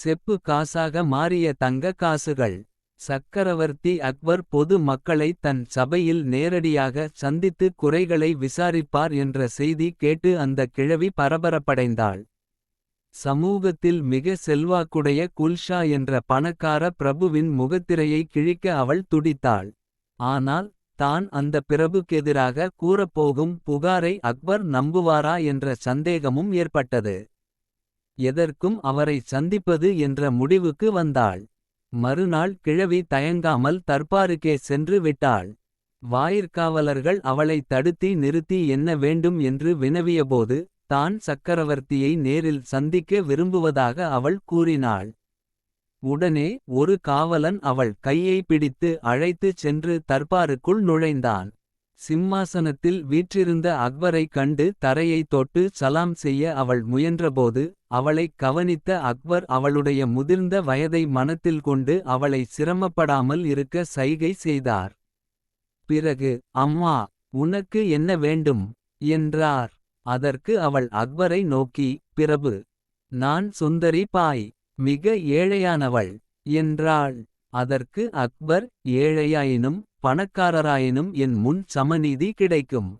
செப்பு காசாக மாறிய தங்க காசுகள். சக்கரவர்த்தி அக்பர் பொது மக்களை தன் சபையில் நேரடியாக சந்தித்து குறைகளை விசாரிப்பார் என்ற செய்தி கேட்டு அந்த கிழவி பரபரப்படைந்தாள். சமூகத்தில் மிக செல்வாக்குடைய குல்ஷா என்ற பணக்கார பிரபுவின் முகத்திரையை கிழிக்க அவள் துடித்தாள். ஆனால் தான் அந்த பிரபுக்கெதிராக கூறப்போகும் புகாரை அக்பர் நம்புவாரா என்ற சந்தேகமும் ஏற்பட்டது. எதற்கும் அவரை சந்திப்பது என்ற முடிவுக்கு வந்தாள். மறுநாள் கிழவி தயங்காமல் தர்பாருக்கே சென்று விட்டாள். வாயிற்காவலர்கள் அவளை தடுத்தி நிறுத்தி என்ன வேண்டும் என்று வினவியபோது. தான் சக்கரவர்த்தியை நேரில் சந்திக்க விரும்புவதாக அவள் கூறினாள். உடனே ஒரு காவலன் அவள் கையை பிடித்து அழைத்துச் சென்று தர்பாருக்குள் நுழைந்தான். சிம்மாசனத்தில் வீற்றிருந்த அக்பரை கண்டு தரையை தொட்டு சலாம் செய்ய அவள் முயன்றபோது. அவளைக் கவனித்த அக்பர் அவளுடைய முதிர்ந்த வயதை மனத்தில் கொண்டு அவளை சிரமப்படாமல் இருக்க சைகை செய்தார். பிறகு அம்மா உனக்கு என்ன வேண்டும் என்றார். அதற்கு அவள் அக்பரை நோக்கி பிரபு நான் சுந்தரி பாய் மிக ஏழையானவள் என்றாள். அதற்கு அக்பர் ஏழையாயினும் பணக்காரராயினும் என் முன் சமநீதி கிடைக்கும்.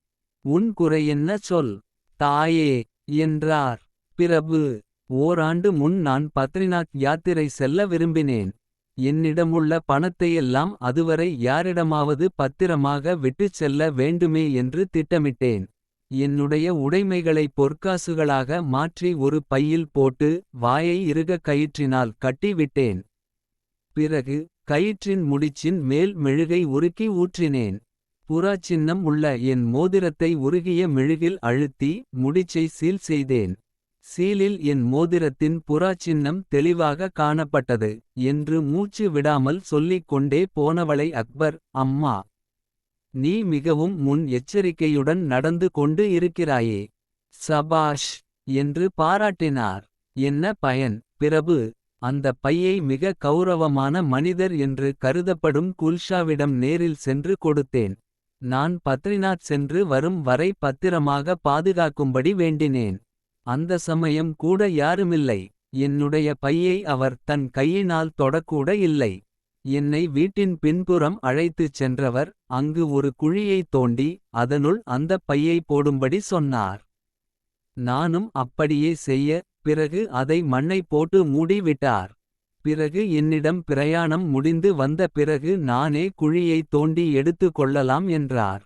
உன் குறையென்ன சொல் தாயே என்றார். பிரபு ஓராண்டு முன் நான் பத்ரிநாத் யாத்திரை செல்ல விரும்பினேன். என்னிடமுள்ள பணத்தையெல்லாம் அதுவரை யாரிடமாவது பத்திரமாக விட்டுச் செல்ல வேண்டுமே என்று திட்டமிட்டேன். என்னுடைய உடைமைகளை பொற்காசுகளாக மாற்றி ஒரு பையில் போட்டு. வாயை இறுக கயிற்றினால் கட்டிவிட்டேன் பிறகு கயிற்றின் முடிச்சின் மேல் மெழுகை உருக்கி ஊற்றினேன். புறாச்சின்னம் உள்ள என் மோதிரத்தை உருகிய மெழுகில் அழுத்தி. முடிச்சை சீல் செய்தேன். சீலில் என் மோதிரத்தின் புறாச்சின்னம் தெளிவாக காணப்பட்டது. என்று மூச்சு விடாமல் சொல்லிக் கொண்டே போனவளை அக்பர் அம்மா. நீ மிகவும் முன் எச்சரிக்கையுடன் நடந்து கொண்டு இருக்கிறாயே. சபாஷ் என்று பாராட்டினார். என்ன பயன் பிரபு அந்த பையை மிக கௌரவமான மனிதர் என்று கருதப்படும் குல்ஷாவிடம் நேரில் சென்று கொடுத்தேன். நான் பத்ரிநாத் சென்று வரும் வரை பத்திரமாக பாதுகாக்கும்படி வேண்டினேன். அந்த சமயம் கூட யாருமில்லை. என்னுடைய பையை அவர் தன் கையினால் தொடக்கூட இல்லை. என்னை வீட்டின் பின்புறம் அழைத்துச் சென்றவர். அங்கு ஒரு குழியைத் தோண்டி அதனுள் அந்தப் பையை போடும்படி சொன்னார். நானும் அப்படியே செய்ய பிறகு அதை மண்ணை போட்டு மூடி விட்டார். பிறகு என்னிடம் பிரயாணம் முடிந்து வந்த பிறகு நானே குழியைத் தோண்டி எடுத்து கொள்ளலாம் என்றார்.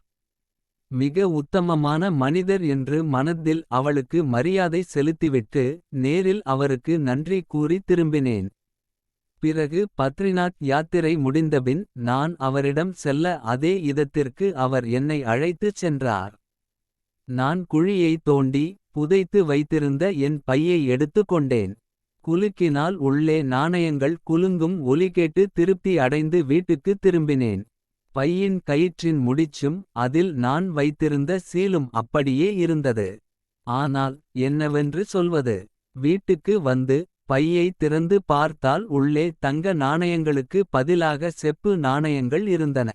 மிக உத்தமமான மனிதர் என்று மனத்தில் அவளுக்கு மரியாதை செலுத்திவிட்டு. நேரில் அவருக்கு நன்றி கூறி திரும்பினேன். பிறகு பத்ரிநாத் யாத்திரை முடிந்தபின் நான் அவரிடம் செல்ல அதே இதத்திற்கு அவர் என்னை அழைத்துச் சென்றார். நான் குழியை தோண்டி புதைத்து வைத்திருந்த என் பையை எடுத்துக் கொண்டேன். குலுக்கினால் உள்ளே நாணயங்கள் குலுங்கும் ஒலி கேட்டு திருப்தி அடைந்து வீட்டுக்கு திரும்பினேன். பையின் கயிற்றின் முடிச்சும் அதில் நான் வைத்திருந்த சீலும் அப்படியே இருந்தது. ஆனால் என்னவென்று சொல்வது வீட்டுக்கு வந்து பையை திறந்து பார்த்தால் உள்ளே தங்க நாணயங்களுக்கு பதிலாக செப்பு நாணயங்கள் இருந்தன.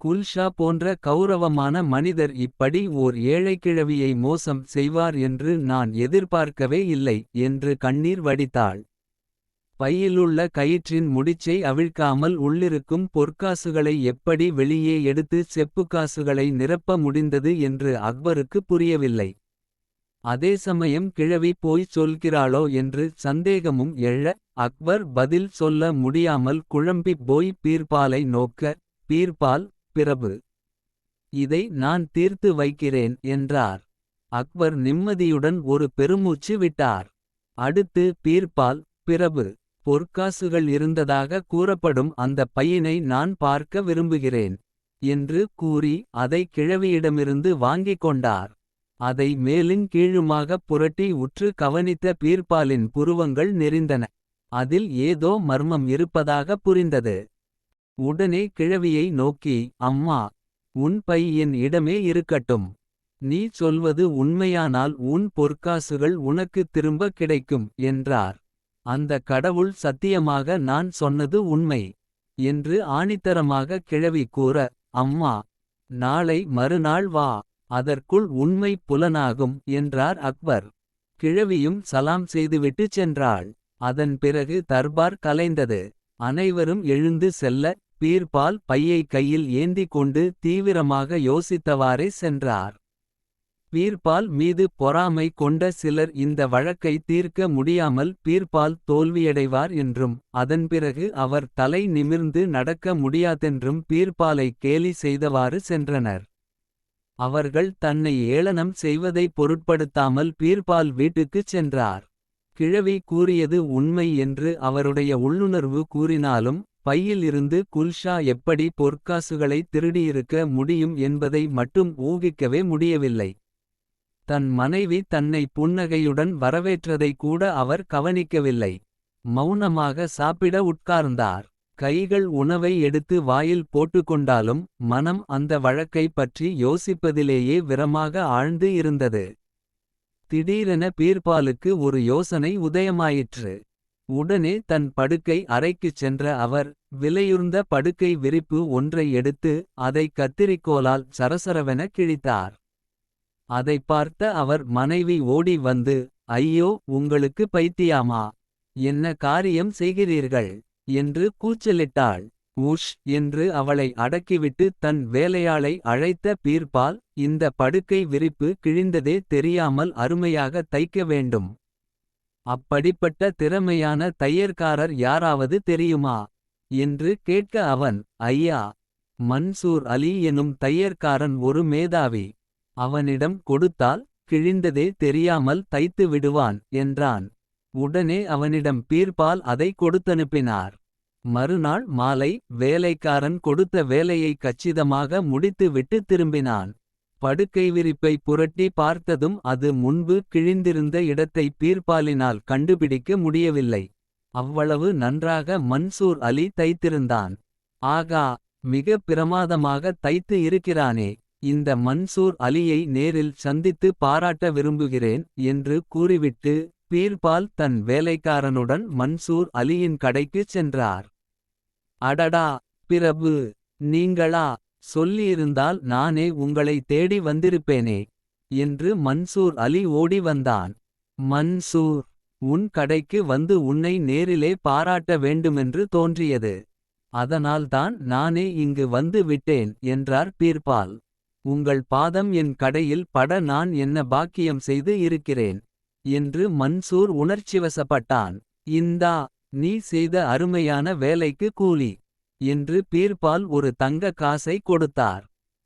குல்ஷா போன்ற கௌரவமான மனிதர் இப்படி ஓர் ஏழைக்கிழவியை மோசம் செய்வார் என்று நான் எதிர்பார்க்கவே இல்லை என்று கண்ணீர் வடித்தாள். பையிலுள்ள கயிற்றின் முடிச்சை அவிழ்க்காமல் உள்ளிருக்கும் பொற்காசுகளை எப்படி வெளியே எடுத்து செப்புக்காசுகளை நிரப்ப முடிந்தது என்று அக்பருக்கு புரியவில்லை. அதே சமயம் கிழவி போய் சொல்கிறாளோ என்று சந்தேகமும் எழ. அக்பர் பதில் சொல்ல முடியாமல் குழம்பிப் போய் பீர்பாலை நோக்க. பீர்பால் பிரபு இதை நான் தீர்த்து வைக்கிறேன் என்றார். அக்பர் நிம்மதியுடன் ஒரு பெருமூச்சு விட்டார். அடுத்து பீர்பால் பிரபு பொற்காசுகள் இருந்ததாக கூறப்படும் அந்த பையனை நான் பார்க்க விரும்புகிறேன். என்று கூறி அதை கிழவியிடமிருந்து வாங்கிக் கொண்டார். அதை மேலுங் கீழுமாகப் புரட்டி உற்று கவனித்த பீர்பாலின் புருவங்கள் நெறிந்தன. அதில் ஏதோ மர்மம் இருப்பதாக புரிந்தது. உடனே கிழவியை நோக்கி அம்மா உன் பை என் இடமே இருக்கட்டும். நீ சொல்வது உண்மையானால் உன் பொற்காசுகள் உனக்கு திரும்ப கிடைக்கும் என்றார். அந்த கடவுள் சத்தியமாக நான் சொன்னது உண்மை. என்று ஆணித்தரமாக கிழவி கூற அம்மா நாளை மறுநாள் வா. அதற்குள் உண்மை புலனாகும் என்றார் அக்பர். கிழவியும் சலாம் செய்துவிட்டு சென்றாள். அதன் பிறகு தர்பார் கலைந்தது அனைவரும் எழுந்து செல்ல பீர்பால் பையை கையில் ஏந்திக் கொண்டு தீவிரமாக யோசித்தவாறே சென்றார். பீர்பால் மீது பொறாமை கொண்ட சிலர் இந்த வழக்கை தீர்க்க முடியாமல் பீர்பால் தோல்வியடைவார் என்றும் அதன் பிறகு அவர் தலை நிமிர்ந்து நடக்க முடியாதென்றும் பீர்பாலை கேலி செய்தவாறு சென்றனர். அவர்கள் தன்னை ஏளனம் செய்வதை பொருட்படுத்தாமல் பீர்பால் வீட்டுக்குச் சென்றார். கிழவி கூறியது உண்மை என்று அவருடைய உள்ளுணர்வு கூறினாலும் பையில் இருந்து குல்ஷா எப்படி பொற்காசுகளை திருடியிருக்க முடியும் என்பதை மட்டும் ஊகிக்கவே முடியவில்லை. தன் மனைவி தன்னை புன்னகையுடன் வரவேற்றதை கூட அவர் கவனிக்கவில்லை. மௌனமாக சாப்பிட உட்கார்ந்தார். கைகள் உணவை எடுத்து வாயில் போட்டுக்கொண்டாலும் மனம் அந்த வழக்கை பற்றி யோசிப்பதிலேயே விரமாக ஆழ்ந்து இருந்தது. திடீரென பீர்பாலுக்கு ஒரு யோசனை உதயமாயிற்று. உடனே தன் படுக்கை அறைக்குச் சென்ற அவர் விலையுர்ந்த படுக்கை விரிப்பு ஒன்றை எடுத்து அதை கத்திரிக்கோலால் சரசரவென கிழித்தார். அதைப் பார்த்த அவர் மனைவி ஓடி வந்து ஐயோ உங்களுக்கு பைத்தியாமா? என்ன காரியம் செய்கிறீர்கள் என்று கூச்சலிட்டாள். உஷ் என்று அவளை அடக்கிவிட்டு தன் வேலையாளை அழைத்த பீர்பால் இந்த படுக்கை விரிப்பு கிழிந்ததே தெரியாமல் அருமையாக தைக்க வேண்டும். அப்படிப்பட்ட திறமையான தையற்காரர் யாராவது தெரியுமா? என்று கேட்க அவன் ஐயா மன்சூர் அலி எனும் தையற்காரன் ஒரு மேதாவி. அவனிடம் கொடுத்தால் கிழிந்ததே தெரியாமல் தைத்து விடுவான் என்றான். உடனே அவனிடம் பீர்பால் அதை கொடுத்தனுப்பினார். மறுநாள் மாலை வேலைக்காரன் கொடுத்த வேலையை கச்சிதமாக முடித்து விட்டு திரும்பினான். படுக்கை விரிப்பை புரட்டி பார்த்ததும் அது முன்பு கிழிந்திருந்த இடத்தை பீர்பாலினால் கண்டுபிடிக்க முடியவில்லை. அவ்வளவு நன்றாக மன்சூர் அலி தைத்திருந்தான். ஆகா மிக பிரமாதமாக தைத்து இருக்கிறானே இந்த மன்சூர் அலியை நேரில் சந்தித்து பாராட்ட விரும்புகிறேன் என்று கூறிவிட்டு பீர்பால் தன் வேலைக்காரனுடன் மன்சூர் அலியின் கடைக்குச் சென்றார். அடடா பிரபு நீங்களா சொல்லியிருந்தால் நானே உங்களை தேடி வந்திருப்பேனே என்று மன்சூர் அலி ஓடி வந்தான். மன்சூர் உன் கடைக்கு வந்து உன்னை நேரிலே பாராட்ட வேண்டுமென்று தோன்றியது. அதனால்தான் நானே இங்கு வந்து விட்டேன் என்றார் பீர்பால். உங்கள் பாதம் என் கடையில் பட நான் என்ன பாக்கியம் செய்து இருக்கிறேன் என்று மன்சூர் உணர்ச்சிவசப்பட்டான். இந்தா நீ செய்த அருமையான வேலைக்கு கூலி. என்று பீர்பால் ஒரு தங்க காசை கொடுத்தார்.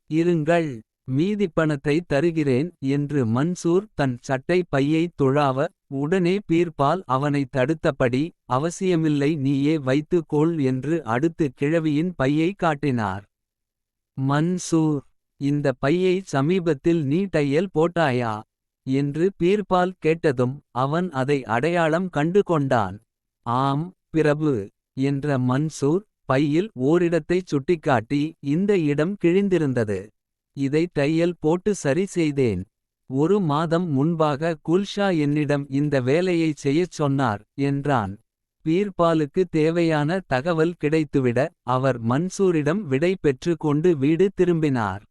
இருங்கள் மீதி பணத்தை தருகிறேன் என்று மன்சூர் தன் சட்டை பையை துழாவ உடனே பீர்பால் அவனை தடுத்தபடி அவசியமில்லை நீயே வைத்துக்கொள் என்று அடுத்து கிழவியின் பையை காட்டினார். மன்சூர் இந்த பையை சமீபத்தில் நீ டையல் போட்டாயா? என்று பீர்பால் கேட்டதும் அவன் அதை அடையாளம் கண்டு கொண்டான். ஆம் பிரபு என்ற மன்சூர் பையில் ஓரிடத்தைச் சுட்டிக்காட்டி இந்த இடம் கிழிந்திருந்தது. இதை தையல் போட்டு சரி செய்தேன். ஒரு மாதம் முன்பாக குல்ஷா என்னிடம் இந்த வேலையைச் செய்யச் சொன்னார் என்றான். பீர்பாலுக்கு தேவையான தகவல் கிடைத்துவிட அவர் மன்சூரிடம் விடை பெற்று கொண்டு வீடு திரும்பினார்.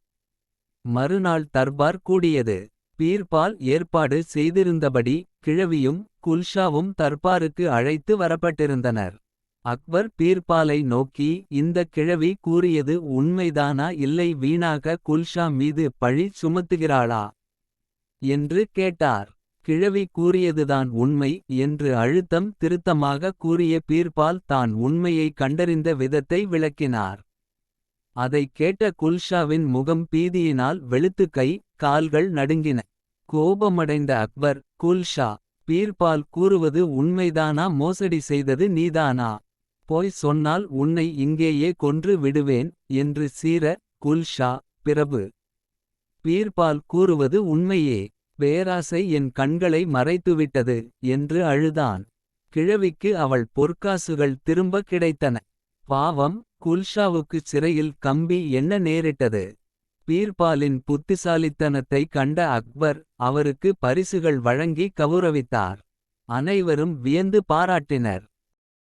மறுநாள் தர்பார் கூடியது. பீர்பால் ஏற்பாடு செய்திருந்தபடி கிழவியும் குல்ஷாவும் தர்பாருக்கு அழைத்து வரப்பட்டிருந்தனர். அக்பர் பீர்பாலை நோக்கி இந்த கிழவி கூறியது உண்மைதானா? இல்லை வீணாக குல்ஷா மீது பழி சுமத்துகிறாளா? என்று கேட்டார். கிழவி கூறியதுதான் உண்மை என்று அழுத்தம் திருத்தமாக கூறிய பீர்பால் தான் உண்மையை கண்டறிந்த விதத்தை விளக்கினார். அதைக் கேட்ட குல்ஷாவின் முகம் பீதியினால் வெளுத்து கை கால்கள் நடுங்கின. கோபமடைந்த அக்பர் குல்ஷா பீர்பால் கூறுவது உண்மைதானா? மோசடி செய்தது நீதானா? போய் சொன்னால் உன்னை இங்கேயே கொன்று விடுவேன் என்று சீர குல்ஷா பிரபு. பீர்பால் கூறுவது உண்மையே பேராசை என் கண்களை மறைத்துவிட்டது என்று அழுதான். கிழவிக்கு அவள் பொற்காசுகள் திரும்ப கிடைத்தன. பாவம் குல்ஷாவுக்கு சிறையில் கம்பி என்ன நேரிட்டது? பீர்பாலின் புத்திசாலித்தனத்தை கண்ட அக்பர் அவருக்கு பரிசுகள் வழங்கி கவுரவித்தார் அனைவரும் வியந்து பாராட்டினர்.